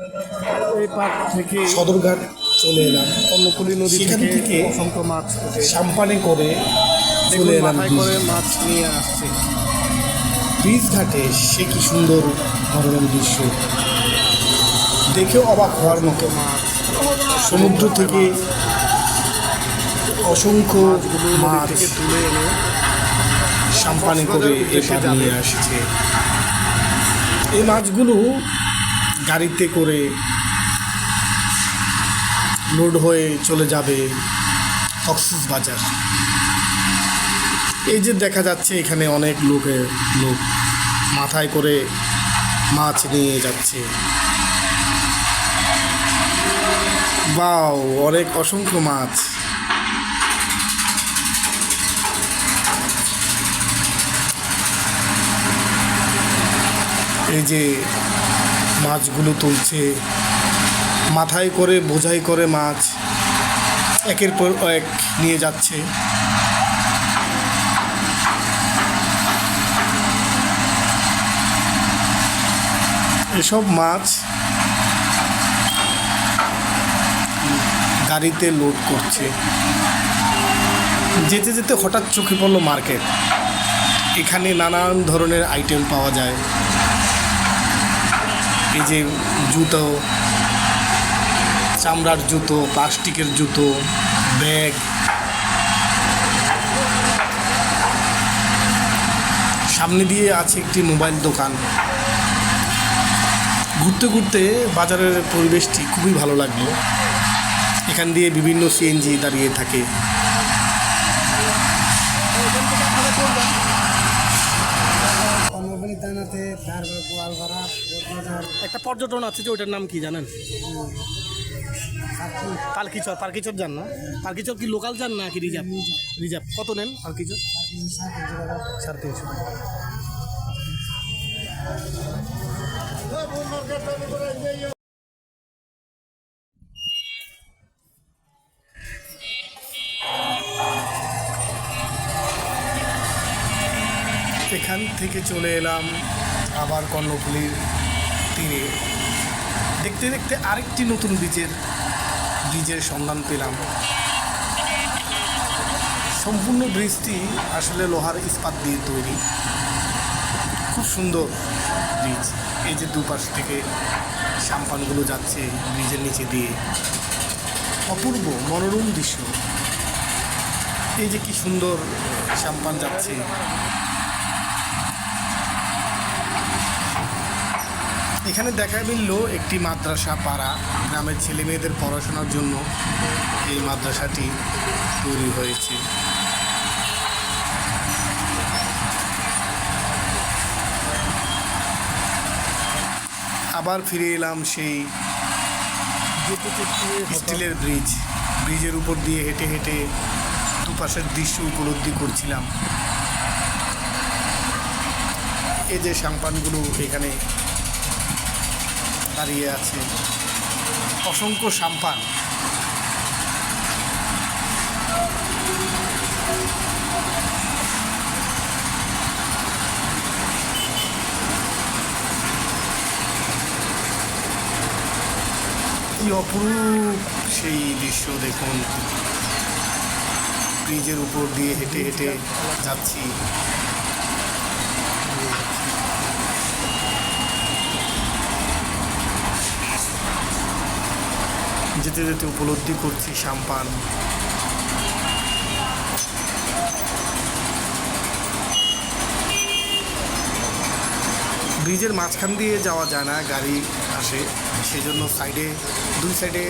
এই থেকে সদরঘাট চলে এলাম। কর্ণফুলী নদী থেকে অসংখ্য মাছ সাম্পানে করে চলে এলাম করে মাছ নিয়ে আসছে। ব্রিজ ঘাটে সে কি সুন্দর মনোরম দৃশ্য। দেখেও অবাক হওয়ার মতো। মাছ সমুদ্র থেকে অসংখ্য মাছ তুলে এনে সাম্পানে করে এসে নিয়ে আসছে। এই মাছগুলো গাড়িতে করে লোড হয়ে চলে যাবে কক্সিস বাজার। এই যে দেখা যাচ্ছে এখানে অনেক লোকের লোক মাথায় করে মাছ নিয়ে যাচ্ছে। বাও অনেক অসংখ্য মাছ। এই যে মাছগুলো তুলছে। মাথায় করে, বোঝাই করে মাছ একের পর এক নিয়ে যাচ্ছে। এসব মাছ গাড়িতে লোড করছে। যেতে যেতে হঠাৎ চোখে পড়ল মার্কেট এখানে নানান ধরনের আইটেম পাওয়া যায়। এই যে জুতো, চামড়ার জুতো, প্লাস্টিকের জুতো, ব্যাগ। সামনে দিয়ে আছে একটি মোবাইল দোকান। ঘুরতে ঘুরতে বাজারের পরিবেশটি খুবই ভালো লাগল। এখান দিয়ে বিভিন্ন সিএনজি দাঁড়িয়ে থাকে। তারপরে গোয়ালপাড়া একটা পর্যটন আছে যে ওইটার নাম কি জানেন? পালকিচর পালকিচর যান না? পালকিচর কি লোকাল যান না কি রিজার্ভ? রিজার্ভ। কত নেন পালকিচর সাড়ে তিনশো টাকা। এখান থেকে চলে এলাম আবার কর্ণফুলির তীরে দেখতে দেখতে আরেকটি নতুন বীজের বীজের সন্ধান পেলাম। সম্পূর্ণ ব্রিজটি আসলে লোহার ইস্পাত দিয়ে তৈরি। খুব সুন্দর ব্রিজ। এই যে দুপাশ থেকে সাম্পানগুলো যাচ্ছে ব্রিজের নিচে দিয়ে। অপূর্ব, মনোরম দৃশ্য। এই যে কি সুন্দর সাম্পান যাচ্ছে। এখানে দেখা মিলল একটি মাদ্রাসা পাড়া। গ্রামের ছেলে মেয়েদের পড়াশোনার জন্য এই মাদ্রাসাটি তৈরি হয়েছে। আবার ফিরে এলাম সেই স্টিলের ব্রিজ। ব্রিজের উপর দিয়ে হেঁটে হেঁটে দুপাশের দৃশ্য উপলব্ধি করছিলাম। এই যে সাম্পানগুলো এখানে দাঁড়িয়ে আছে। অসংখ্য সাম্পান। কি অপরূপ সেই দৃশ্য দেখুন। ব্রিজের উপর দিয়ে হেঁটে হেঁটে যাচ্ছি। যেতে যেতে উপলব্ধি করছি, সাম্পান। ব্রিজের মাঝখান দিয়ে যাওয়া যায় না, গাড়ি আসে। সেজন্য সাইডে, দুই সাইডে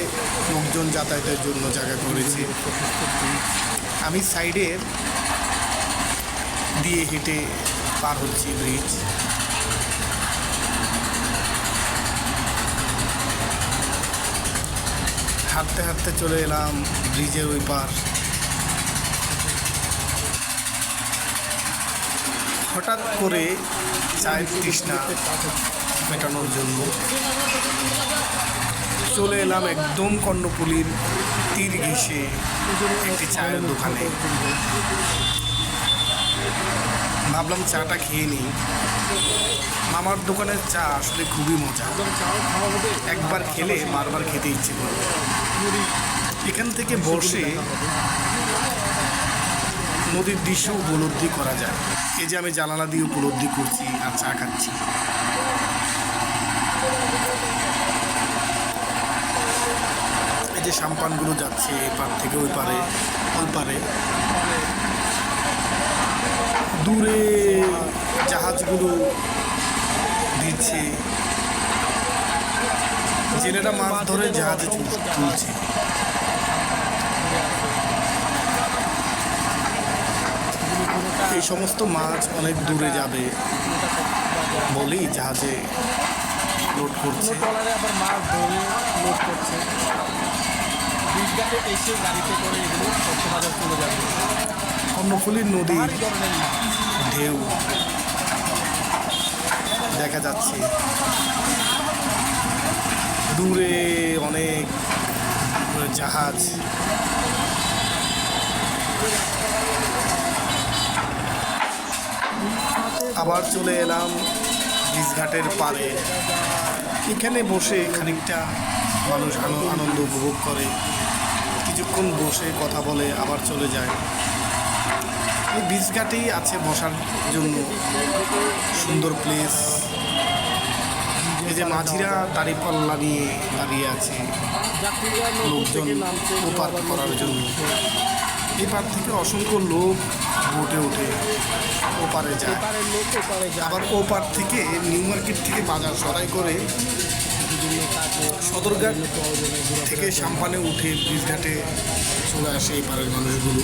লোকজন যাতায়াতের জন্য জায়গা করেছে। আমি সাইডে দিয়ে হেঁটে পার হচ্ছি ব্রিজ। হাঁটতে হাঁটতে চলে এলাম ব্রিজের ওই পার। হঠাৎ করে চায়ের তৃষ্ণা মেটানোর জন্য চলে এলাম একদম কর্ণপুলির তীর ঘেঁষে একটি চায়ের দোকানে। ভাবলাম চাটা খেয়ে নিই। মামার দোকানের চা আসলে খুবই মজা একবার খেলে বারবার খেতে ইচ্ছে করবে এখান থেকে বসে নদীর দৃশ্য উপলব্ধি করা যায়। এই যে আমি জানালা দিয়ে উপলব্ধি করছি আর চা খাচ্ছি। এই যে সাম্পানগুলো যাচ্ছে এপার থেকে ওই পারে ওই পারে। দূরে জাহাজগুলো দিচ্ছে। জেলেরা মাছ ধরে জাহাজে তুল- তুলছে এই সমস্ত মাছ অনেক দূরে যাবে বলেই জাহাজে লোড করছে। আবার মাছ ধরে লোড করছে। বীজঘাটে এসে গাড়িতে করে এগুলো কক্সবাজার চলে যাবে। কর্ণফুলীর নদীর ঢেউ দেখা যাচ্ছে। দূরে অনেক জাহাজ। আবার চলে এলাম বীজঘাটের পাড়ে। এখানে বসে খানিকটা মানুষ আন- আনন্দ উপভোগ করে। কিছুক্ষণ বসে কথা বলে আবার চলে যায়। এই বীজঘাটেই আছে বসার জন্য সুন্দর প্লেস এই যে মাঝিরা দাঁড়িপাল্লা নিয়ে দাঁড়িয়ে আছে, লোকজন ওপার করার জন্য। এপার থেকে অসংখ্য লোক বোটে ওঠে ওপারে যায়। আবার ওপার থেকে নিউ মার্কেট থেকে বাজার সরাই করে সদরঘাট থেকে সাম্পানে উঠে ব্রিজঘাটে চলে আসে এই পারের মানুষগুলো।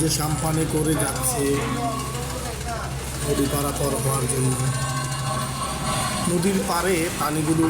যে সাম্পানে করে যাচ্ছে নদী পারাপার হওয়ার জন্য। নদীর পারে পানিগুলো